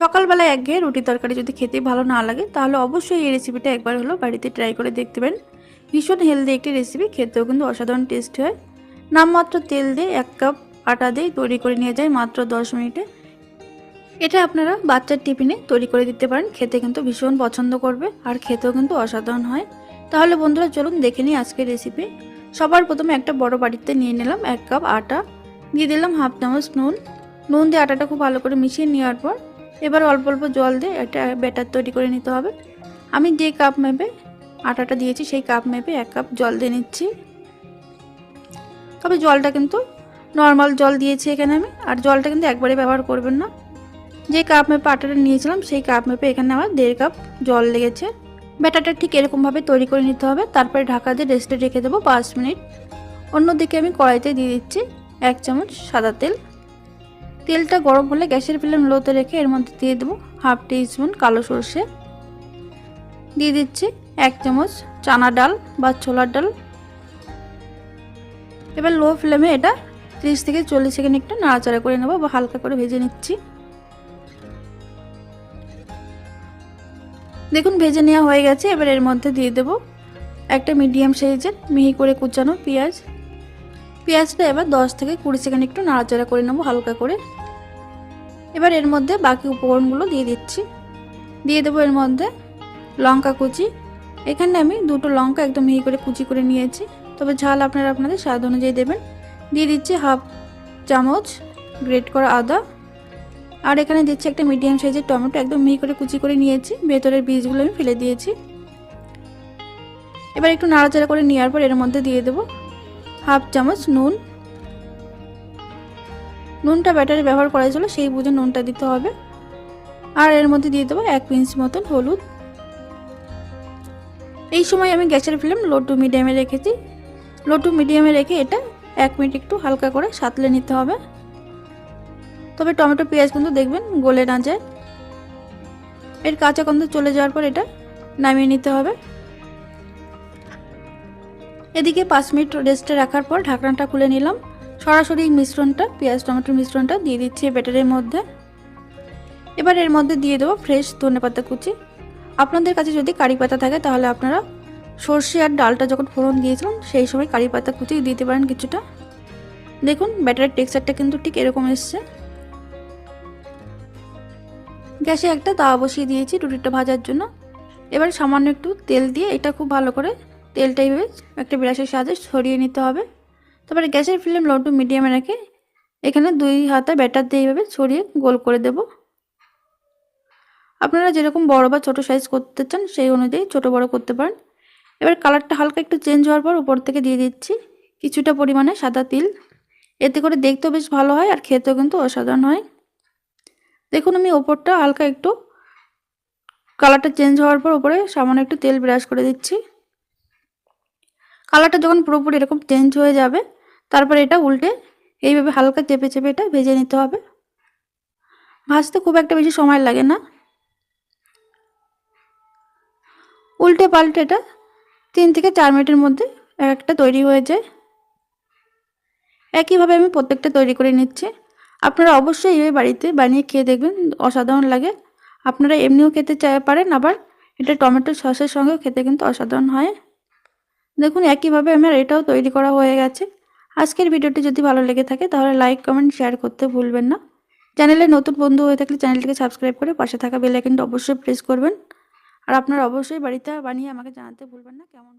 সকালবেলায় একঘেয়ে রুটি তরকারি যদি খেতে ভালো না লাগে, তাহলে অবশ্যই এই রেসিপিটা একবার হলো বাড়িতে ট্রাই করে দেখতে পারেন। ভীষণ হেলদি একটি রেসিপি খেতেও কিন্তু অসাধারণ টেস্টি হয়। নামমাত্র তেল দিয়ে এক কাপ আটা দিয়ে তৈরি করে নিয়ে যায় মাত্র দশ মিনিটে। এটা আপনারা বাচ্চার টিফিনে তৈরি করে দিতে পারেন, খেতে কিন্তু ভীষণ পছন্দ করবে আর খেতেও কিন্তু অসাধারণ হয়। তাহলে বন্ধুরা চলুন দেখে নিই আজকের রেসিপি সবার প্রথমে একটা বড় বাড়িতে নিয়ে নিলাম এক কাপ আটা। দিয়ে দিলাম হাফ চামচ নুন। নুন দিয়ে আটাটা খুব ভালো করে মিশিয়ে নেওয়ার পর এবার অল্প অল্প জল দিয়ে একটা ব্যাটার তৈরি করে নিতে হবে। আমি যে কাপ মেপে আটাটা দিয়েছি, সেই কাপ মেপে এক কাপ জল দিয়ে নিচ্ছি। তবে জলটা কিন্তু নর্মাল জল দিয়েছি এখানে আমি, আর জলটা কিন্তু একবারে ব্যবহার করবেন না। যে কাপ মেপে আটাটা নিয়েছিলাম, সেই কাপ মেপে এখানে আমার দেড় কাপ জল লেগেছে। ব্যাটারটা ঠিক এরকমভাবে তৈরি করে নিতে হবে, তারপরে ঢাকা দিয়ে রেস্টে রেখে দেবো পাঁচ মিনিট। অন্যদিকে আমি কড়াইতে দিয়ে দিচ্ছি এক চামচ সাদা তেল। তেলটা গরম হলে গ্যাসের ফ্লেম লোতে রেখে এর মধ্যে দিয়ে দেবো হাফ স্পুন কালো সর্ষে। দিয়ে দিচ্ছি এক চামচ চানা ডাল বা ছোলার ডাল। এবার লো ফ্লেমে এটা ত্রিশ থেকে চল্লিশ সেকেন্ড একটু নাড়াচাড়া করে নেব বা হালকা করে ভেজে নিচ্ছি। দেখুন ভেজে নেওয়া হয়ে গেছে, এবার এর মধ্যে দিয়ে দেবো একটা মিডিয়াম সাইজের মিহি করে কুচানো পেঁয়াজ। পেঁয়াজটা এবার দশ থেকে কুড়ি সেকেন্ড একটু নাড়াচাড়া করে নেব হালকা করে। এবার এর মধ্যে বাকি উপকরণগুলো দিয়ে দিচ্ছি। দিয়ে দেবো এর মধ্যে লঙ্কা কুচি। এখানে আমি দুটো লঙ্কা একদম মিহি করে কুচি করে নিয়েছি। তবে ঝাল আপনারা আপনাদের স্বাদ অনুযায়ী দেবেন। দিয়ে দিচ্ছি হাফ চামচ গ্রেট করা আদা। আর এখানে দিচ্ছি একটা মিডিয়াম সাইজের টমেটো, একদম মিহি করে কুচি করে নিয়েছি। ভেতরের বীজগুলো আমি ফেলে দিয়েছি। এবার একটু নাড়াচাড়া করে নেওয়ার পর এর মধ্যে দিয়ে দেবো হাফ চামচ নুন। নুনটা ব্যাটারে ব্যবহার করা ছিল সেই বুঝে নুনটা দিতে হবে। আর এর মধ্যে দিয়ে দেবো এক পিঞ্চ মতন হলুদ। এই সময় আমি গ্যাসের ফ্লেম লো টু মিডিয়ামে রেখেছি। লো টু মিডিয়ামে রেখে এটা এক মিনিট একটু হালকা করে সাতলে নিতে হবে। তবে টমেটো, পেঁয়াজ কিন্তু দেখবেন গলে না যায়। এর কাঁচা গন্ধ চলে যাওয়ার পর এটা নামিয়ে নিতে হবে। এদিকে পাঁচ মিনিট রেস্টে রাখার পর ঢাকনাটা খুলে নিলাম। সরাসরি মিশ্রণটা, পেঁয়াজ, টমেটোর মিশ্রণটা দিয়ে দিচ্ছি ব্যাটারের মধ্যে। এবার এর মধ্যে দিয়ে দেবো ফ্রেশ ধনে পাতা কুচি। আপনাদের কাছে যদি কারি পাতা থাকে তাহলে আপনারা সর্ষে আর ডালটা যখন ফোড়ন দিয়েছিলাম, সেই সময় কারি পাতা কুচি দিতে পারেন কিছুটা। দেখুন, ব্যাটারের টেক্সচারটা কিন্তু ঠিক এরকম এসছে। গ্যাসে একটা তাওয়া বসিয়ে দিয়েছি রুটিটা ভাজার জন্য। এবার সামান্য একটু তেল দিয়ে এটা খুব ভালো করে তেলটা এইভাবে একটা ব্রাশের সাহায্যে ছড়িয়ে নিতে হবে। তারপরে গ্যাসের ফ্লেম লো টু মিডিয়ামে রেখে এখানে দুই হাতা ব্যাটার দিয়ে এইভাবে ছড়িয়ে গোল করে দেব। আপনারা যেরকম বড় বা ছোট সাইজ করতে চান সেই অনুযায়ী ছোট বড় করতে পারেন। এবার কালারটা হালকা একটু চেঞ্জ হওয়ার পর উপর থেকে দিয়ে দিচ্ছি কিছুটা পরিমাণে সাদা তিল। এতে করে দেখতেও বেশ ভালো হয় আর খেতেও কিন্তু অসাধারণ হয়। দেখুন আমি ওপরটা হালকা একটু কালারটা চেঞ্জ হওয়ার পর উপরে সামান্য একটু তেল ব্রাশ করে দিচ্ছি। কালারটা যখন পুরোপুরি এরকম চেঞ্জ হয়ে যাবে তারপরে এটা উল্টে এইভাবে হালকা চেপে চেপে এটা ভেজে নিতে হবে। ভাজতে খুব একটা বেশি সময় লাগে না। উল্টে পাল্টে এটা তিন থেকে চার মিনিটের মধ্যে এক একটা তৈরি হয়ে যায়। একইভাবে আমি প্রত্যেকটা তৈরি করে নিচ্ছি। আপনারা অবশ্যই এইভাবে বাড়িতে বানিয়ে খেয়ে দেখবেন, অসাধারণ লাগে। আপনারা এমনিও খেতে চাই পারেন, আবার এটা টমেটো সসের সঙ্গেও খেতে কিন্তু অসাধারণ হয়। দেখুন, একইভাবে আমার এটাও তৈরি করা হয়ে গেছে। আজকের ভিডিওটি যদি ভালো লেগে থাকে, তাহলে লাইক কমেন্ট শেয়ার করতে ভুলবেন না। চ্যানেলে নতুন বন্ধু হয়ে থাকলে চ্যানেলটিকে সাবস্ক্রাইব করে পাশে থাকা বেল অবশ্যই প্রেস করবেন। আর আপনারা অবশ্যই বাড়িতে বানিয়ে আমাকে জানাতে ভুলবেন না, কেমন